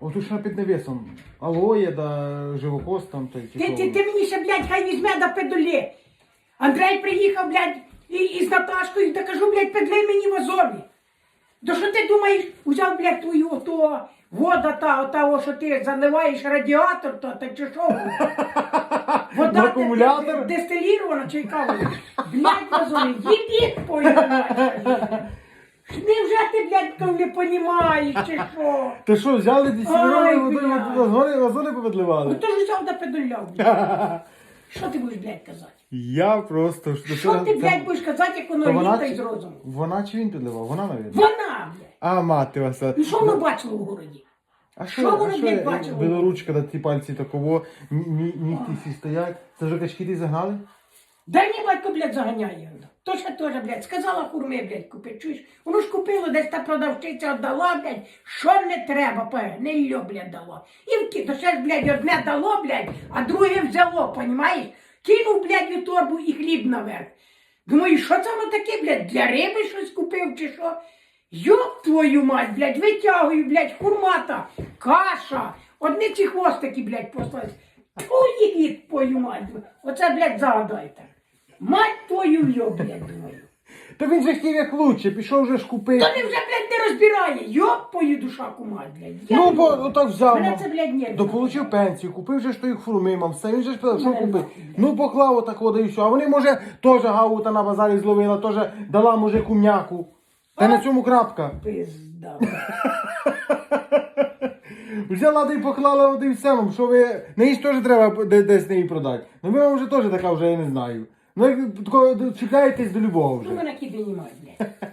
Отут ще під навісом. Алоє да живокост там той. чи Ти, ти, ти мені ще, блядь, хай візьме до педулі. Андрей приїхав, блядь, і, і з Наташкою, та кажу, блядь, педли мені в Азові. То що ти думаєш, взяв, блядь, твою ото вода та, ота, о, що ти заливаєш радіатор, то, та чи що? Вода акумулятор? дистилірована чи яка вона? Блядь, в Азові, їдіть пою, Невже ти, блядь, не понімаєш, чи що? Ти що, взяли водою, блядь. вазони, вазони Ну повідливали? то ж взяв до педуляв, блядь. Що ти будеш, блядь, казати? Я просто... Що ти, блядь, будеш казати, як воно вона, літа із розуму? вона чи він підливав? Вона, навіть. Вона, блядь. А, мати вас. Ну що воно бачило в городі? А Що а блядь, що білоручка, да ті пальці такого, ні, ні, нігті всі стоять. Це вже качки ти загнали? Дай мені батько, блядь, заганяє. То ще теж, блядь, сказала хурми, блядь, купи, чуєш? Воно ж купило, десь та продавчиця віддала, блядь, що не треба, не льо, блядь, дало. І вки, то ще ж, блядь, одне дало, блядь, а друге взяло, понімаєш? Кинув, блядь, у торбу і хліб наверх. Думаю, що це воно таке, блядь, для риби щось купив чи що? Йоп твою мать, блядь, витягую, блядь, хурмата, каша, одні ці хвостики, блядь, послать. Твою їдь, твою мать. Оце, блядь, загадайте. Мать твою йо, блядь, думаю. Та він же хотів як лучше, пішов вже ж купити. То не вже, блядь, не розбирає. Йоп твою душа, мать, блядь. Я Ну, бо отак взяв. Мене ну. це, блядь, не Дополучив пенсію, купив же ж той хурми, мав все, він же ж питав, що Не, купити. Ну поклав отак вода і все. А вони, може, теж гаута на базарі зловила, теж дала, може, кумняку. Та на цьому крапка. Пизда. Взяла да й поклала води і все вам, що ви. Неї ж теж треба де- десь неї продати. Ну ви вам вже теж така вже я не знаю. Ну як такого до любого Ну, вже. мене кіди не мать, блядь.